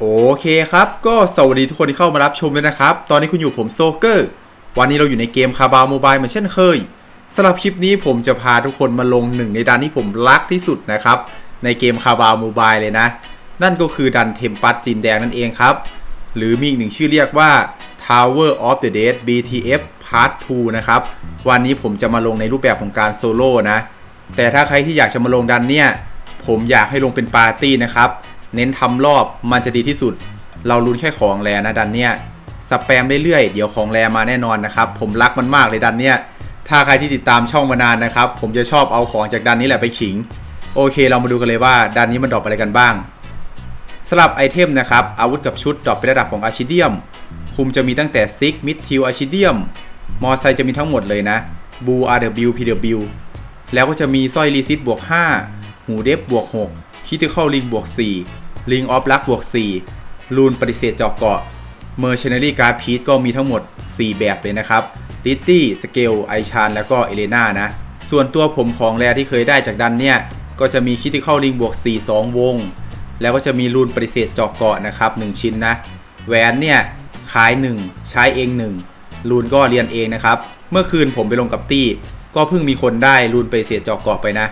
โอเคครับ ก็สวัสดีทุกคนที่เข้ามารับชมด้วยนะครับ ตอนนี้คุณอยู่ผมโซเกอร์ วันนี้เราอยู่ในเกมคาบาโมบายเหมือนเช่นเคยสำหรับคลิปนี้ผมจะพาทุกคนมาลงหนึ่งในดันที่ผมรักที่สุดนะครับ ในเกมคาบาโมบายเลยนะ นั่นก็คือดันเทมปัสจินแดงนั่นเองครับ หรือมีอีกหนึ่งชื่อเรียกว่า Tower of the Dead BTF Part 2 นะครับ วันนี้ผมจะมาลงในรูปแบบของการโซโล่นะ แต่ถ้าใครที่อยากจะมาลงดันเนี่ย ผมอยากให้ลงเป็นปาร์ตี้นะครับ เน้นทำรอบมันจะดีที่สุด เราลุ้นแค่ของแรนะดันเนี่ยสแปมเรื่อยๆเดี๋ยวของแรมาแน่นอนนะครับ ผมรักมันมากเลยดันเนี่ยถ้าใครที่ติดตามช่องมานานนะครับ ผมจะชอบเอาของจากดันนี้แหละไปขิง โอเค เรามาดูกันเลยว่าดันนี้มันดรอปอะไรกันบ้างสลับไอเทมนะครับ อาวุธกับชุดดรอปเป็นระดับของอาชิเดียม คุมจะมีตั้งแต่ซิกมิดทิวอาชิเดียม มอไซจะมีทั้งหมดเลยนะบู RW PW แล้วก็จะมีสร้อยรีซิตบวก 5 หูเดฟบวก 6คิติคอลลิงบวก 4 ลิงออฟลักบวก4ลูนปฏิเสธจอกเกาะเมอร์ช n น r รี่การ์ดพีทก็มีทั้งหมด 4 แบบเลยนะครับลิตตี้สเกลไอชานแล้วก็เอเลนานะ ส่วนตัวผมของแรที่เคยได้จากดันเนี่ย ก็จะมีคิติคอลลิงบวก 4 2 วง แล้วก็จะมีรูนปฏิเสธจอกเกาะนะครับ 1 ชิ้นนะแหวนเนี่ยขาย 1 ใช้เอง1รูนก็เรียนเองนะครับ เมื่อคืนผมไปลงกับตี้ ก็เพิ่งมีคนได้รูนปฏิเสธเจอกเกาะไปนะ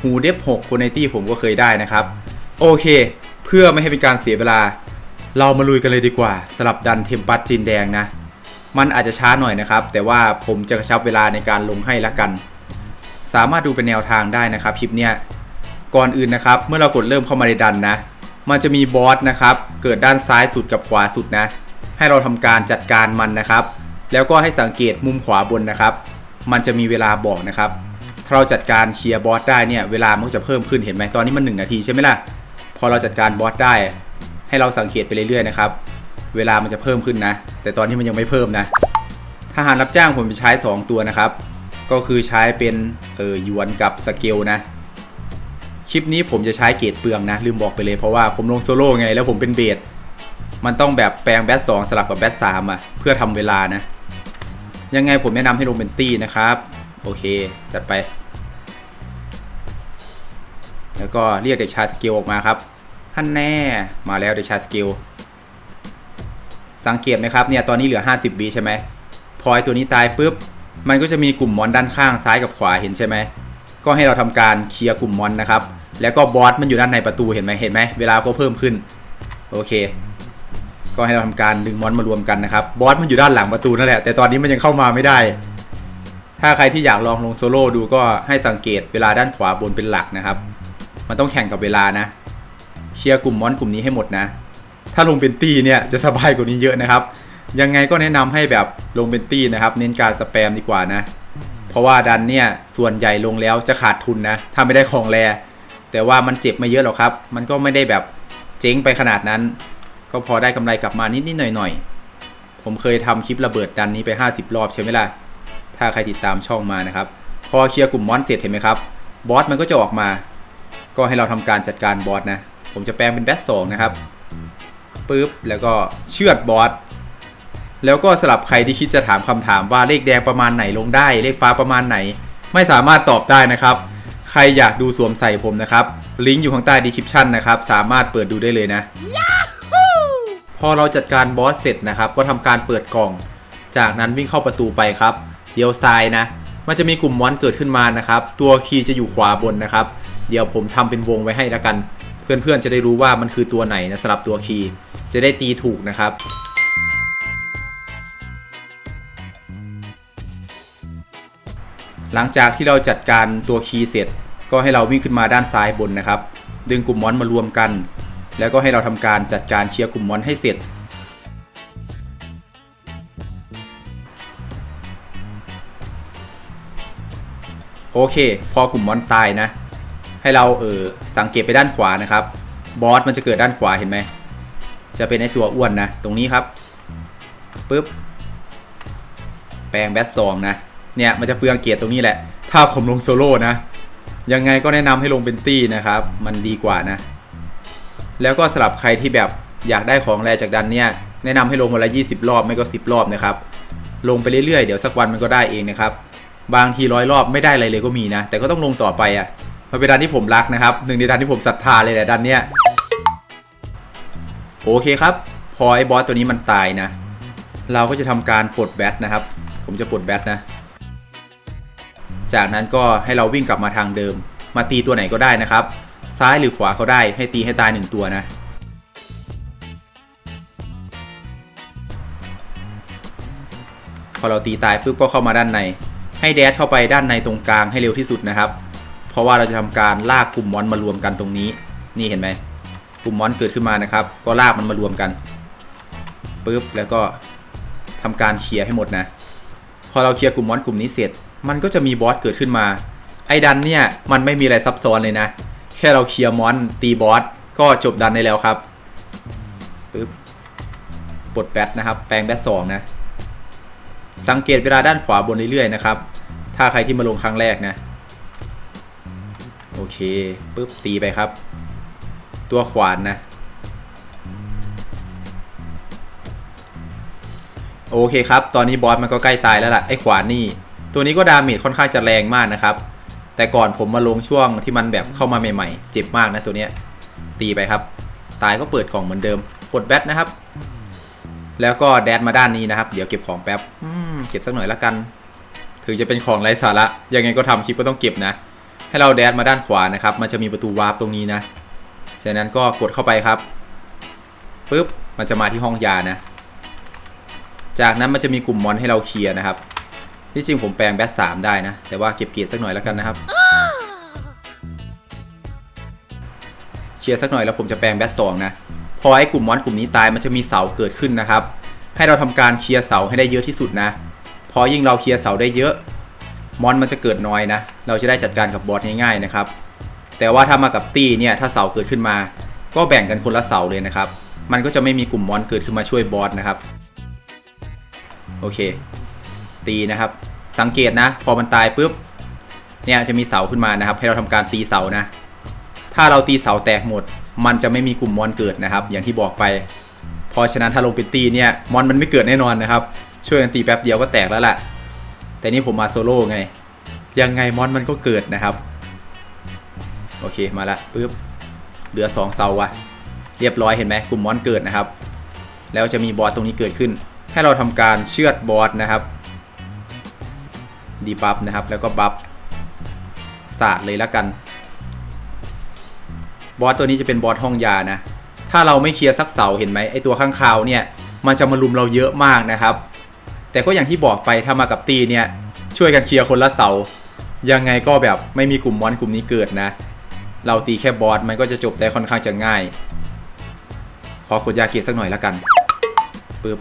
หูเดฟ6คนในตี้ผมก็เคยได้นะครับ โอเค เพื่อไม่ให้เป็นการเสียเวลา เรามาลุยกันเลยดีกว่าสลับดันเทมปัสจีนแดงนะ มันอาจจะช้าหน่อยนะครับ แต่ว่าผมจะกระชับเวลาในการลงให้ละกัน สามารถดูเป็นแนวทางได้นะครับคลิปเนี้ยก่อนอื่นนะครับ เมื่อเรากดเริ่มเข้ามาในดันนะ มันจะมีบอสนะครับ เกิดด้านซ้ายสุดกับขวาสุดนะ ให้เราทำการจัดการมันนะครับ แล้วก็ให้สังเกตมุมขวาบนนะครับ มันจะมีเวลาบอกนะครับถ้าเราจัดการเคลียร์บอสได้เนี่ยเวลามันก็จะเพิ่มขึ้นเห็นไหมตอนนี้มัน 1 นาทีใช่ไหมล่ะ พอเราจัดการบอสได้ ให้เราสังเกตไปเรื่อยๆนะครับ เวลามันจะเพิ่มขึ้นนะ แต่ตอนนี้มันยังไม่เพิ่มนะทหารรับจ้างผมใช้ 2 ตัวนะครับ ก็คือใช้เป็นเออหยวนกับสเกลนะ คลิปนี้ผมจะใช้เกรดเปลืองนะ ลืมบอกไปเลยเพราะว่าผมลงโซโล่ไง แล้วผมเป็นเบสมันต้องแบบแปลงแบทสองสลับกับแบทสามอะ เพื่อทำเวลานะ ยังไงผมแนะนำให้ลงเป็นตี้นะครับ โอเค จัดไป แล้วก็เรียกเด็กชายสเกลออกมาครับท่านแน่มาแล้วเด็กชายสเกลสังเกตไหมครับเนี่ยตอนนี้เหลือ 50วิใช่ไหมพอไอตัวนี้ตายปุ๊บมันก็จะมีกลุ่มมอนด้านข้างซ้ายกับขวาเห็นใช่ไหมก็ให้เราทำการเคลียร์กลุ่มมอนนะครับ แล้วก็บอสมันอยู่ด้านในประตูเห็นไหมเห็นไหมเวลาก็เพิ่มขึ้นโอเค ก็ให้เราทำการดึงมอนมารวมกันนะครับบอสมันอยู่ด้านหลังประตูนั่นแหละแต่ตอนนี้มันยังเข้ามาไม่ได้ ถ้าใครที่อยากลองลงโซโล่ดูก็ให้สังเกตเวลาด้านขวาบนเป็นหลักนะครับ มันต้องแข่งกับเวลานะเคลียร์กลุ่มมอนกลุ่มนี้ให้หมดนะ ถ้าลงเป็นตี้เนี่ยจะสบายกว่านี้เยอะนะครับ ยังไงก็แนะนำให้แบบลงเป็นตี้นะครับ เน้นการสแปมดีกว่านะ เพราะว่าดันเนี่ยส่วนใหญ่ลงแล้วจะขาดทุนนะ ถ้าไม่ได้ของแรแต่ว่ามันเจ็บไม่เยอะหรอกครับ มันก็ไม่ได้แบบเจ๊งไปขนาดนั้น ก็พอได้กำไรกลับมานิดๆหน่อยๆ ผมเคยทำคลิประเบิดดันนี้ไป 50 รอบใช่ไหมล่ะ ถ้าใครติดตามช่องมานะครับ พอเคลียร์กลุ่มมอนเสร็จเห็นไหมครับ บอสมันก็จะออกมา ก็ให้เราทำการจัดการบอสนะ ผมจะแปลงเป็นแบทสองนะครับปึ๊บแล้วก็เชือดบอสแล้วก็สลับใครที่คิดจะถามคำถามว่าเลขแดงประมาณไหนลงได้ เลขฟ้าประมาณไหน ไม่สามารถตอบได้นะครับ ใครอยากดูสวมใส่ผมนะครับ ลิงก์อยู่ข้างใต้ดีคริปชันนะครับ สามารถเปิดดูได้เลยนะพอเราจัดการบอสเสร็จนะครับ ก็ทำการเปิดกล่อง จากนั้นวิ่งเข้าประตูไปครับเดี๋ยวซ้ายนะ มันจะมีกลุ่มมอนเกิดขึ้นมานะครับ ตัวคีย์จะอยู่ขวาบนนะครับ เดี๋ยวผมทำเป็นวงไว้ให้ล้วกัน เพื่อนๆจะได้รู้ว่ามันคือตัวไหนนะสำหรับตัวคีย์จะได้ตีถูกนะครับหลังจากที่เราจัดการตัวคีย์เสร็จ ก็ให้เราวิ่งขึ้นมาด้านซ้ายบนนะครับ ดึงกลุ่มมอนมารวมกัน แล้วก็ให้เราทำการจัดการเคลียร์กลุ่มมอนให้เสร็จ โอเค พอกลุ่มมอนตายนะ ให้เราเออสังเกตไปด้านขวานะครับ บอสมันจะเกิดด้านขวาเห็นไหม จะเป็นไอตัวอ้วนนะ ตรงนี้ครับปึ๊บ แปลงแบทสองนะ เนี่ยมันจะเปลืองเกียรติตรงนี้แหละ ถ้าผมลงโซโล่นะ ยังไงก็แนะนำให้ลงเป็นตี้นะครับ มันดีกว่านะ แล้วก็สำหรับใครที่แบบอยากได้ของแรจากดันเนี่ย แนะนำให้ลงวันละ 20 รอบ ไม่ก็ 10 รอบนะครับ ลงไปเรื่อยๆ เดี๋ยวสักวันมันก็ได้เองนะครับ บางทีร้อยรอบไม่ได้อะไรเลยก็มีนะ แต่ก็ต้องลงต่อไปอะ่ะ มันเป็นดันที่ผมรักนะครับหนึ่งในดันที่ผมศรัทธาเลยแหละดันเนี่ยโอเคครับ พอไอ้บอสตัวนี้มันตายนะ เราก็จะทำการปลดแบตนะครับ ผมจะปลดแบตนะ จากนั้นก็ให้เราวิ่งกลับมาทางเดิม มาตีตัวไหนก็ได้นะครับ ซ้ายหรือขวาเขาได้ให้ตีให้ตายหนึ่งตัวนะพอเราตีตายปุ๊บก็เข้ามาด้านใน ให้แดดเข้าไปด้านในตรงกลางให้เร็วที่สุดนะครับ ราะว่าเราจะทำการลากกลุ่มมอนมารวมกันตรงนี้ นี่เห็นไหมกลุ่มมอนเกิดขึ้นมานะครับ ก็ลากมันมารวมกันปุ๊บแล้วก็ทำการเคลียร์ให้หมดนะ พอเราเคลียร์กลุ่มมอนกลุ่มนี้เสร็จ มันก็จะมีบอสเกิดขึ้นมา ไอ้ดันเนี่ยมันไม่มีอะไรซับซ้อนเลยนะ แค่เราเคลียร์มอนตีบอสก็จบดันได้แล้วครับปึ๊บปลดแบตนะครับ แปลงแบตสองนะ สังเกตเวลาด้านขวาบนเรื่อยๆนะครับ ถ้าใครที่มาลงครั้งแรกนะ โอเคปึ๊บตีไปครับ ตัวขวานนะ โอเคครับ ตอนนี้บอสมันก็ใกล้ตายแล้วล่ะ ไอ้ขวานนี่ ตัวนี้ก็ดาเมจค่อนข้างจะแรงมากนะครับ แต่ก่อนผมมาลงช่วงที่มันแบบเข้ามาใหม่ๆ เจ็บมากนะตัวเนี้ย ตีไปครับ ตายก็เปิดกล่องเหมือนเดิมปลดแบตนะครับ แล้วก็แดดมาด้านนี้นะครับ เดี๋ยวเก็บของแป๊บเก็บสักหน่อยละกัน ถึงจะเป็นของไร้สาระ ยังไงก็ทำคลิปก็ต้องเก็บนะ ให้เราแดดมาด้านขวานะครับ มันจะมีประตูวาร์ปตรงนี้นะจากนั้นก็กดเข้าไปครับปุ๊บมันจะมาที่ห้องยานะ จากนั้นมันจะมีกลุ่มมอนให้เราเคลียร์นะครับ ที่จริงผมแปลงแบทสามได้นะ แต่ว่าเก็บเกียรติสักหน่อยแล้วกันนะครับเคลียร์สักหน่อยแล้วผมจะแปลงแบทสองนะพอไอ้กลุ่มมอนกลุ่มนี้ตายมันจะมีเสาเกิดขึ้นนะครับ ให้เราทำการเคลียร์เสาให้ได้เยอะที่สุดนะ พอยิ่งเราเคลียร์เสาได้เยอะ มอนมันจะเกิดน้อยนะ เราจะได้จัดการกับบอสง่ายๆนะครับ แต่ว่าถ้ามากับตี้เนี่ยถ้าเสาเกิดขึ้นมา ก็แบ่งกันคนละเสาเลยนะครับ มันก็จะไม่มีกลุ่มมอนเกิดขึ้นมาช่วยบอสนะครับ โอเค ตีนะครับ สังเกตนะ พอมันตายปุ๊บ เนี่ยจะมีเสาขึ้นมานะครับ ให้เราทำการตีเสานะ ถ้าเราตีเสาแตกหมด มันจะไม่มีกลุ่มมอนเกิดนะครับ อย่างที่บอกไป เพราะฉะนั้นถ้าลงเป็นตีเนี่ย มอนมันไม่เกิดแน่นอนนะครับ ช่วยกันตีแป๊บเดียวก็แตกแล้วแหละ แต่นี่ผมมาโซโล่ไง ยังไงมอนมันก็เกิดนะครับ โอเคมาละปุ๊บเหลือสองเสาอะเรียบร้อยเห็นไหมกลุ่มมอนเกิดนะครับ แล้วจะมีบอสตรงนี้เกิดขึ้น ให้เราทำการเชือดบอสนะครับ ดีบัฟนะครับ แล้วก็บัฟศาสาดเลยแล้วกัน บอสตัวนี้จะเป็นบอสห้องยานะ ถ้าเราไม่เคลียร์สักเสาเห็นไหมไอตัวข้างคาวเนี่ย มันจะมาลุมเราเยอะมากนะครับ แต่ก็อย่างที่บอกไปถ้ามากับตีเนี่ย ช่วยกันเคลียร์คนละเสา ยังไงก็แบบไม่มีกลุ่มมอนกลุ่มนี้เกิดนะ เราตีแค่บอสมันก็จะจบได้ค่อนข้างจะง่าย ขอกดยาเกียสักหน่อยแล้วกันปึ๊บ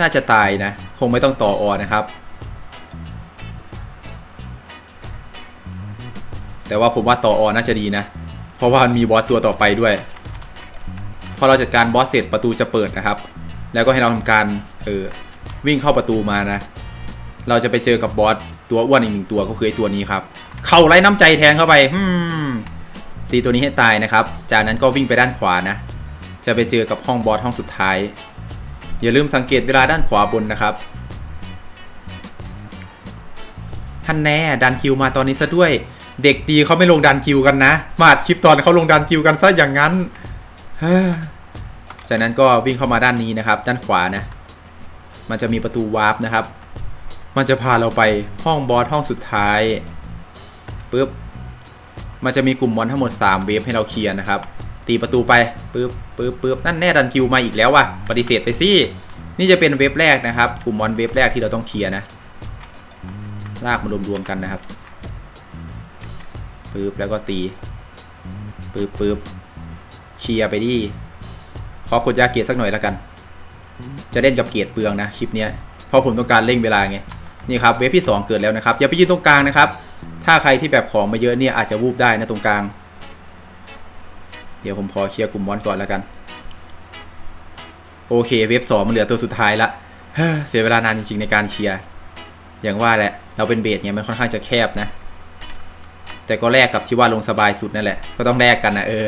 น่าจะตายนะ คงไม่ต้องต่อออนะครับ แต่ว่าผมว่าต่อออน่าจะดีนะ เพราะว่ามันมีบอสตัวต่อไปด้วย อเราจัดการบอสเสร็จประตูจะเปิดนะครับ แล้วก็ให้เราทำการเออวิ่งเข้าประตูมานะ เราจะไปเจอกับบอสตัวอ้วนอีกหนึ่งตัวก็คือไอตัวนี้ครับ เข่าไร้น้ำใจแทงเข้าไปฮึมตีตัวนี้ให้ตายนะครับ จากนั้นก็วิ่งไปด้านขวานะ จะไปเจอกับห้องบอสห้องสุดท้าย อย่าลืมสังเกตเวลาด้านขวาบนนะครับท่านแน่ดันคิวมาตอนนี้ซะด้วย เด็กดีเขาไม่ลงดันคิวกันนะ มาดคลิปตอนเขาลงดันคิวกันซะอย่างนั้น จากนั้นก็วิ่งเข้ามาด้านนี้นะครับ ด้านขวานะ มันจะมีประตูวาร์ปนะครับ มันจะพาเราไปห้องบอสห้องสุดท้ายปุ๊บ มันจะมีกลุ่มมอนทั้งหมด 3 เวฟให้เราเคลียร์นะครับ ตีประตูไปปึ๊บปึ๊บปึ๊บนั่นแน่ดันคิวมาอีกแล้วว่ะ ปฏิเสธไปสิ นี่จะเป็นเวฟแรกนะครับ กลุ่มมอนเวฟแรกที่เราต้องเคลียร์นะ ลากมารวมๆกันนะครับปึ๊บแล้วก็ตีปึ๊บปึ๊บเคลียร์ไปดิ ขอกดยาเกียรสักหน่อยแล้วกัน จะเล่นกับเกียรเปลืองนะคลิปนี้เพราะผมต้องการเร่งเวลาไงนี่ครับเวฟที่ 2 เกิดแล้วนะครับอย่าไปยืนตรงกลางนะครับ ถ้าใครที่แบบของมาเยอะเนี่ยอาจจะวูบได้นะตรงกลาง เดี๋ยวผมขอเคลียร์กลุ่มมอนก่อนแล้วกัน โอเคเวฟสองมันเหลือตัวสุดท้ายละเฮ้อเสียเวลานานจริงๆในการเคลียร์อย่างว่าแหละ เราเป็นเบสเนี่ยมันค่อนข้างจะแคบนะ แต่ก็แลกกับที่ว่าลงสบายสุดนั่นแหละ ก็ต้องแลกกันนะเออ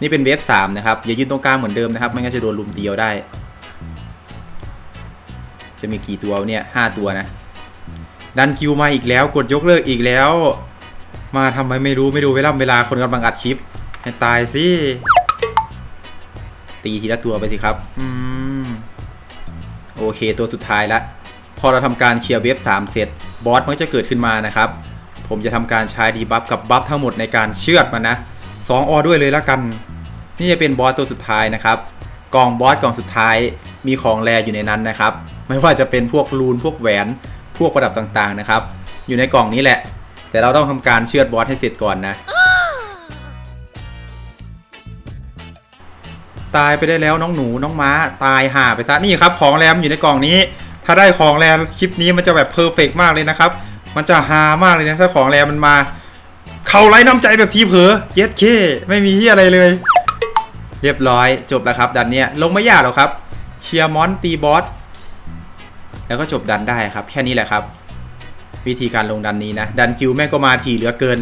นี่เป็นเวฟสามนะครับ อย่ายืนตรงกลางเหมือนเดิมนะครับ ไม่งั้นจะโดนลุมเดียวได้ จะมีกี่ตัวเนี่ยห้าตัวนะ ดันคิวมาอีกแล้ว กดยกเลิกอีกแล้ว มาทำไมไม่รู้ไม่ดูเวลาเวลาคนกำลังอัดคลิป ให้ตายสิ ตีทีละตัวไปสิครับอืมโอเคตัวสุดท้ายละ พอเราทำการเคลียร์เวฟ3เสร็จ บอสมันจะเกิดขึ้นมานะครับ ผมจะทำการใช้ดีบัฟกับบัฟทั้งหมดในการเชือดมันนะ 2ออด้วยเลยละกัน นี่จะเป็นบอสตัวสุดท้ายนะครับ กล่องบอสกล่องสุดท้ายมีของแรอยู่ในนั้นนะครับ ไม่ว่าจะเป็นพวกรูนพวกแหวน พวกประดับต่างๆนะครับ อยู่ในกล่องนี้แหละ แต่เราต้องทำการเชือดบอสให้เสร็จก่อนนะ ตายไปได้แล้วน้องหนูน้องม้าตายห่าไปซะนี่ครับ ของแรมอยู่ในกล่องนี้ ถ้าได้ของแรมคลิปนี้มันจะแบบเพอร์เฟกมากเลยนะครับ มันจะฮามากเลยนะถ้าของแรมมันมา เขาไร้น้ำใจแบบทีเผลอเย็ดเคไม่มีที่อะไรเลย เรียบร้อยจบแล้วครับดันเนี้ยลงไม่ยากหรอกครับเคลียร์มอนตีบอสแล้วก็จบดันได้ครับ แค่นี้แหละครับ วิธีการลงดันนี้นะ ดันคิวแม่งก็มาทีเหลือเกิน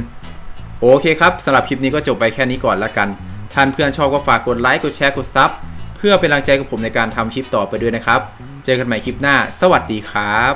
โอเคครับสำหรับคลิปนี้ก็จบไปแค่นี้ก่อนละกัน ท่านเพื่อนชอบก็ฝากกดไลค์กดแชร์กดซับเพื่อเป็นกำลังใจกับผมในการทำคลิปต่อไปด้วยนะครับ เจอกันใหม่คลิปหน้า สวัสดีครับ